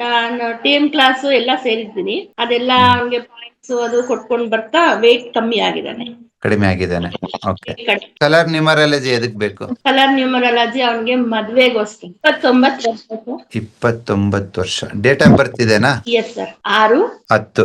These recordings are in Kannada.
ನಾನು ಟೀಮ್ ಕ್ಲಾಸ್ ಎಲ್ಲ ಸೇರಿದ್ದೀನಿ. ಅದೆಲ್ಲ ಅವ್ನಿಗೆ ಪಾಯಿಂಟ್ಸ್ ಅದು ಕೊಟ್ಕೊಂಡ್ ಬರ್ತಾ ವೇಟ್ ಕಮ್ಮಿ ಆಗಿದ್ದಾನೆ. ಕಡಿಮೆ ಆಗಿದ್ದಾನೆ. ಓಕೆ ಕಲರ್ ನ್ಯೂಮರಾಲಜಿ ಎದಕ್ ಬೇಕು? ಕಲರ್ ನ್ಯೂಮರಾಲಜಿ ಅವನಿಗೆ ಮದ್ವೆಗೋಸ್ಕರ ಇಪ್ಪತ್ತೊಂಬತ್ತು ವರ್ಷ ಇಪ್ಪತ್ತೊಂಬತ್ತು ವರ್ಷ. ಡೇಟ್ ಆಫ್ ಬರ್ತ್ ಇದೆನಾ? ಎಸ್ ಸರ್ ಆರು. ಹತ್ತು.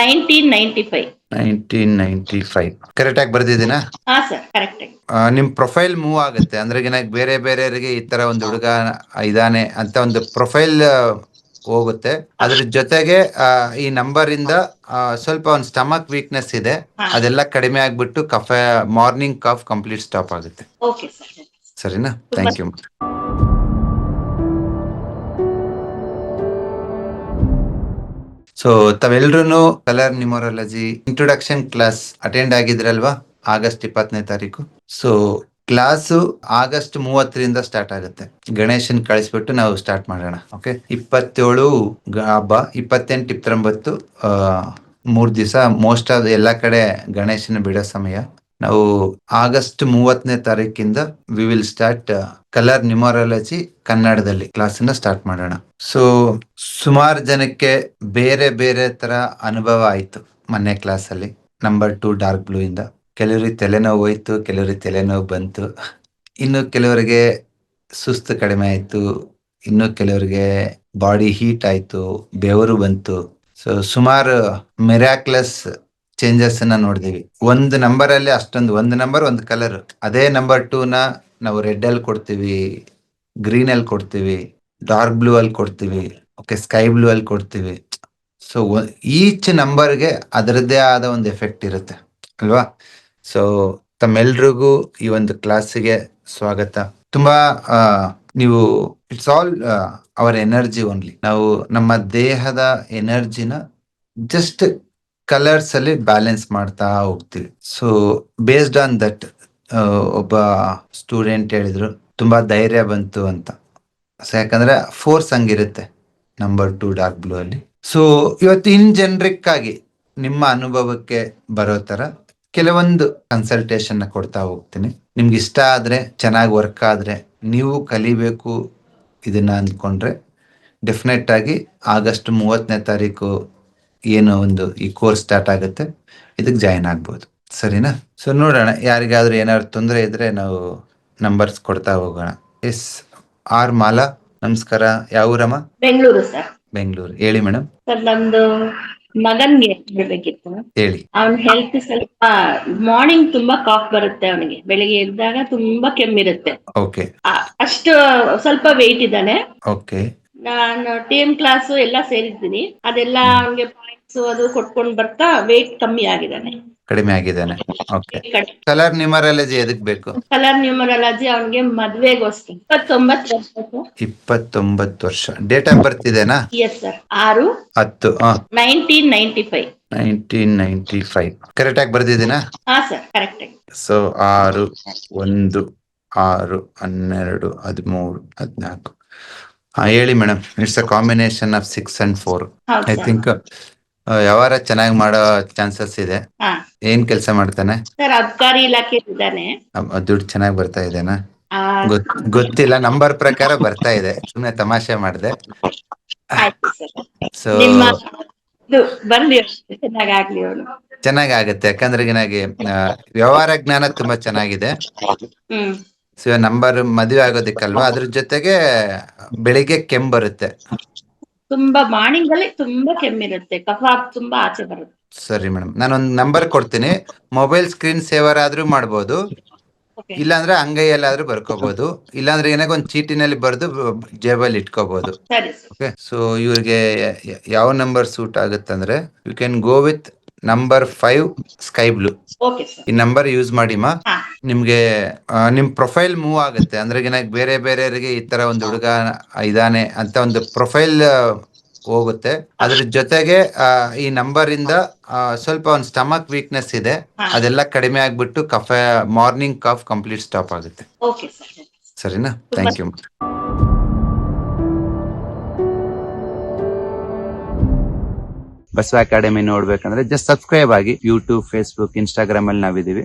Nineteen ninety five nineteen ninety five correct ಆಗಿ ಬರ್ದಿದ್ದೀನಾ? ಹಾ ಸರ್ ಕರೆಕ್ಟ್ ಆಗಿ. ಆ, ನಿಮ್ ಪ್ರೊಫೈಲ್ ಮೂವ್ ಆಗುತ್ತೆ. ಅಂದ್ರೆ ಬೇರೆ ಬೇರೆಯವರಿಗೆ ಈ ತರ ಒಂದು ಹುಡುಗ ಇದಾನೆ ಅಂತ ಒಂದು ಪ್ರೊಫೈಲ್ ಹೋಗುತ್ತೆ. ಅದ್ರ ಜೊತೆಗೆ ಈ ನಂಬರ್ ಇಂದ ಸ್ವಲ್ಪ ಒಂದು ಸ್ಟಮಕ್ ವೀಕ್ನೆಸ್ ಇದೆ. ಅದೆಲ್ಲ ಕಡಿಮೆ ಆಗ್ಬಿಟ್ಟು ಕಫ ಮಾರ್ನಿಂಗ್ ಕಾಫ್ ಕಂಪ್ಲೀಟ್ ಸ್ಟಾಪ್ ಆಗುತ್ತೆ. ಸರಿನಾ? Thank you so ತಾವೆಲ್ರು colour numerology introduction class attend ಆಗಿದ್ರಲ್ವಾ? August ಇಪ್ಪತ್ತನೇ ತಾರೀಕು. ಸೊ ಕ್ಲಾಸು ಆಗಸ್ಟ್ ಮೂವತ್ತರಿಂದ ಸ್ಟಾರ್ಟ್ ಆಗುತ್ತೆ. ಗಣೇಶನ್ ಕಳಿಸ್ಬಿಟ್ಟು ನಾವು ಸ್ಟಾರ್ಟ್ ಮಾಡೋಣ. ಓಕೆ ಇಪ್ಪತ್ತೇಳು ಹಬ್ಬ, ಇಪ್ಪತ್ತೆಂಟು, ಇಪ್ಪತ್ತೊಂಬತ್ತು ಮೂರ್ ದಿವಸ. ಮೋಸ್ಟ್ ಆಫ್ ಎಲ್ಲಾ ಕಡೆ ಗಣೇಶನ ಬಿಡೋ ಸಮಯ. ನಾವು ಆಗಸ್ಟ್ ಮೂವತ್ತನೇ ತಾರೀಕಿಂದ we will start colour numerology ಕನ್ನಡದಲ್ಲಿ ಕ್ಲಾಸ್ ಸ್ಟಾರ್ಟ್ ಮಾಡೋಣ. ಸೊ ಸುಮಾರು ಜನಕ್ಕೆ ಬೇರೆ ಬೇರೆ ತರ ಅನುಭವ ಆಯ್ತು ಮೊನ್ನೆ ಕ್ಲಾಸ್ ಅಲ್ಲಿ. ನಂಬರ್ ಟು ಡಾರ್ಕ್ ಬ್ಲೂ ಇಂದ. ಕೆಲವರಿಗೆ ತಲೆನೋವು ಹೋಯ್ತು, ಕೆಲವರಿಗೆ ತಲೆನೋವು ಬಂತು. ಇನ್ನು ಕೆಲವರಿಗೆ ಸುಸ್ತು ಕಡಿಮೆ ಆಯ್ತು. ಇನ್ನು ಕೆಲವರಿಗೆ ಬಾಡಿ ಹೀಟ್ ಆಯ್ತು, ಬೆವರು ಬಂತು. ಸೊ ಸುಮಾರು ಮಿರಾಕ್ಲಸ್ ಚೇಂಜಸ್ ಅನ್ನ ನೋಡಿದೀವಿ. ಒಂದು ನಂಬರ್ ಅಲ್ಲಿ ಅಷ್ಟೊಂದು, ಒಂದು ನಂಬರ್ ಒಂದು ಕಲರ್ ಅದೇ ನಂಬರ್ ಟೂ ನ ನಾವು ರೆಡ್ ಅಲ್ಲಿ ಕೊಡ್ತೀವಿ ಗ್ರೀನ್ ಅಲ್ಲಿ ಕೊಡ್ತೀವಿ ಡಾರ್ಕ್ ಬ್ಲೂ ಅಲ್ಲಿ ಕೊಡ್ತೀವಿ ಓಕೆ ಸ್ಕೈ ಬ್ಲೂ ಅಲ್ಲಿ ಕೊಡ್ತೀವಿ. ಸೊ ಈಚ್ ನಂಬರ್ಗೆ ಅದರದ್ದೇ ಆದ ಒಂದು ಎಫೆಕ್ಟ್ ಇರುತ್ತೆ. ಅಲ್ವಾ? ಸೊ ತಮ್ಮೆಲ್ರಿಗೂ ಈ ಒಂದು ಕ್ಲಾಸಿಗೆ ಸ್ವಾಗತ. ತುಂಬಾ ನೀವು it's all our energy only ನಾವು ನಮ್ಮ ದೇಹದ ಎನರ್ಜಿನ ಜಸ್ಟ್ ಕಲರ್ಸ್ ಅಲ್ಲಿ ಬ್ಯಾಲೆನ್ಸ್ ಮಾಡ್ತಾ ಹೋಗ್ತೀವಿ. ಸೊ ಬೇಸ್ಡ್ ಆನ್ ದಟ್ ಒಬ್ಬ ಸ್ಟೂಡೆಂಟ್ ಹೇಳಿದ್ರು, ತುಂಬಾ ಧೈರ್ಯ ಬಂತು ಅಂತ. ಸೊ ಯಾಕಂದ್ರೆ ಫೋರ್ಸ್ ಹಂಗಿರುತ್ತೆ ನಂಬರ್ ಟು ಡಾರ್ಕ್ ಬ್ಲೂ ಅಲ್ಲಿ. ಸೊ ಇವತ್ತು ಇನ್ ಜನರಿಕ್ ಆಗಿ ನಿಮ್ಮ ಅನುಭವಕ್ಕೆ ಬರೋ ತರ ಕೆಲವೊಂದು ಕನ್ಸಲ್ಟೇಷನ್ ಕೊಡ್ತಾ ಹೋಗ್ತೀನಿ. ನಿಮ್ಗೆ ಇಷ್ಟ ಆದ್ರೆ ಚೆನ್ನಾಗಿ ವರ್ಕ್ ಆದ್ರೆ ನೀವು ಕಲಿಬೇಕು ಇದನ್ನ ಅಂದ್ಕೊಂಡ್ರೆ ಡೆಫಿನೆಟ್ ಆಗಿ ಆಗಸ್ಟ್ ಮೂವತ್ತನೇ ತಾರೀಕು ಏನು ಒಂದು ಈ ಕೋರ್ಸ್ ಸ್ಟಾರ್ಟ್ ಆಗುತ್ತೆ. ಇದಕ್ಕೆ ಜಾಯಿನ್ ಆಗ್ಬೋದು. ಸರಿನಾ? ಸೊ ನೋಡೋಣ ಯಾರಿಗಾದ್ರೂ ಏನಾದ್ರು ತೊಂದರೆ ಇದ್ರೆ ನಾವು ನಂಬರ್ಸ್ ಕೊಡ್ತಾ ಹೋಗೋಣ. ಎಸ್ ಆರ್ ಮಾಲಾ ನಮಸ್ಕಾರ. ಯಾವ ಊರಮ್ಮ? ಬೆಂಗಳೂರು ಸರ್. ಬೆಂಗಳೂರು. ಹೇಳಿ ಮೇಡಮ್. ಸರ್ ನಮ್ದು ಮಗನ್ಗೆ ಹೇಳ್ಬೇಕಿತ್ತು. ಹೇಳಿ. ಅವನ್ ಹೆಲ್ತ್ ಸ್ವಲ್ಪ ಮಾರ್ನಿಂಗ್ ತುಂಬಾ ಕಾಫ್ ಬರುತ್ತೆ ಅವನಿಗೆ. ಬೆಳಿಗ್ಗೆ ಎದ್ದಾಗ ತುಂಬಾ ಕೆಮ್ಮಿರುತ್ತೆ. ಓಕೆ ಅಷ್ಟು ಸ್ವಲ್ಪ ವೆಯ್ಟ್ ಇದ್ದಾನೆ. ಓಕೆ ನಾನು ಟೀಮ್ ಕ್ಲಾಸ್ ಎಲ್ಲ ಸೇರಿದ್ದೀನಿ. ಅದೆಲ್ಲ ಅವನಿಗೆ ಪಾಯಿಂಟ್ಸ್ ಅದು ಕೊಟ್ಕೊಂಡ್ ಬರ್ತಾ ವೇಟ್ ಕಮ್ಮಿ ಆಗಿದ್ದಾನೆ. ಕಡಿಮೆ ಆಗಿದ್ದಾನೆ. ಓಕೆ ಕಲರ್ ನ್ಯೂಮರಾಲಜಿ ಎದಕ್ ಬೇಕು? ಕಲರ್ ನ್ಯೂಮರಾಲಜಿ ಅವನಿಗೆ ಮದ್ವೆಗೋಸ್ಕರ ಇಪ್ಪತ್ತೊಂಬತ್ತು ವರ್ಷ ಇಪ್ಪತ್ತೊಂಬತ್ತು ವರ್ಷ. ಡೇಟ್ ಆಫ್ ಬರ್ತ್ ಇದೆನಾ? ಎಸ್ ಸರ್ ಆರು. ಹತ್ತು. Nineteen ninety five nineteen ninety five correct ಆಗಿ ಬರ್ದಿದ್ದೀನಾ? ಹಾ ಸರ್ ಕರೆಕ್ಟ್ ಆಗಿ. ಸೊ ಆರು ಒಂದು ಆರು ಹನ್ನೆರಡು ಹದಿಮೂರು ಹದಿನಾಲ್ಕು. ಹಾ ಹೇಳಿ madam it's a combination of six and four I think ವ್ಯವಹಾರ ಚೆನ್ನಾಗಿ ಮಾಡೋ ಚಾನ್ಸಸ್ ಇದೆ. ಹಾ. ಏನ್ ಕೆಲಸ ಮಾಡ್ತಾನೆ? ಸರ್ ಅಬ್ಕಾರಿ ಇಲಾಖೆ ಇದ್ದಾನೆ. ದುಡ್ಡು ಚೆನ್ನಾಗಿ ಬರ್ತಾ ಇದೆನಾ? ಆ, ಗೊತ್- ಗೊತ್ತಿಲ್ಲ ನಂಬರ್ ಪ್ರಕಾರ ಬರ್ತಾ ಇದೆ. ಸುಮ್ನೆ ತಮಾಷೆ ಮಾಡಿದೆ. ಆಯ್ತು ಸರ್. ಸೊ ನಿಮ್ಮ ಇದು ಬರ್ಲಿ ಚೆನ್ನಾಗಾಗ್ಲಿ ಅವನು ಚೆನ್ನಾಗಿ ಆಗುತ್ತೆ ಯಾಕಂದ್ರೆ ಏನಾಗಿ ಆ, ವ್ಯವಹಾರ ಜ್ಞಾನ ತುಂಬಾ ಚೆನ್ನಾಗಿದೆ. ಹ್ಮ್. ಸೊ ನಂಬರ್ ಮದುವೆ ಆಗೋದಿಕ್ಕಲ್ವಾ? ಅದ್ರ ಜೊತೆಗೆ ಬೆಳಿಗ್ಗೆ ಕೆಮ್ಮು ಬರುತ್ತೆ. ತುಂಬಾ ಮಾರ್ನಿಂಗ್ ಅಲ್ಲಿ ತುಂಬಾ ಕೆಮ್ಮಿರುತ್ತೆ. ಕಫ ತುಂಬಾ ಆಚೆ ಬರುತ್ತೆ. ಸರಿ ಮೇಡಮ್. ನಾನೊಂದು ನಂಬರ್ ಕೊಡ್ತೀನಿ. ಮೊಬೈಲ್ ಸ್ಕ್ರೀನ್ ಸೇವರ್ ಆದ್ರೂ ಮಾಡ್ಬೋದು. ಇಲ್ಲಾಂದ್ರೆ ಅಂಗೈಯಲ್ಲಾದ್ರೂ ಬರ್ಕೋಬಹುದು ಇಲ್ಲಾಂದ್ರೆ ಏನಾಗ ಒಂದು ಚೀಟಿನಲ್ಲಿ ಬರೆದು ಜೇಬಲ್ಲಿ ಇಟ್ಕೋಬಹುದು ಓಕೆ. ಸೊ ಇವ್ರಿಗೆ ಯಾವ number suit ಆಗುತ್ತಂದ್ರೆ you can go with number five sky blue ಈ ನಂಬರ್ ಯೂಸ್ ಮಾಡಿಮಾ ನಿಮ್ಗೆ ನಿಮ್ ಪ್ರೊಫೈಲ್ ಮೂವ್ ಆಗುತ್ತೆ. ಅಂದ್ರೆ ಬೇರೆ ಬೇರೆಯವರಿಗೆ ಈ ತರ ಒಂದು ಹುಡುಗ ಇದಾನೆ ಅಂತ ಒಂದು ಪ್ರೊಫೈಲ್ ಹೋಗುತ್ತೆ. ಅದ್ರ ಜೊತೆಗೆ ಆ, ಈ ನಂಬರ್ ಇಂದ ಸ್ವಲ್ಪ ಒಂದು ಸ್ಟಮಕ್ ವೀಕ್ನೆಸ್ ಇದೆ. ಅದೆಲ್ಲ ಕಡಿಮೆ ಆಗ್ಬಿಟ್ಟು ಕಫ ಮಾರ್ನಿಂಗ್ ಕಾಫ್ ಕಂಪ್ಲೀಟ್ ಸ್ಟಾಪ್ ಆಗುತ್ತೆ. ಓಕೆ ಸರ್ ಸರಿನಾ? ಥ್ಯಾಂಕ್ ಯು ಬಸವ ಅಕಾಡೆಮಿ ನೋಡ್ಬೇಕಂದ್ರೆ ಜಸ್ಟ್ ಸಬ್ಸ್ಕ್ರೈಬ್ ಆಗಿ ಯೂಟ್ಯೂಬ್ ಫೇಸ್ಬುಕ್ ಇನ್ಸ್ಟಾಗ್ರಾಮ್ ಅಲ್ಲಿ ನಾವಿದೀವಿ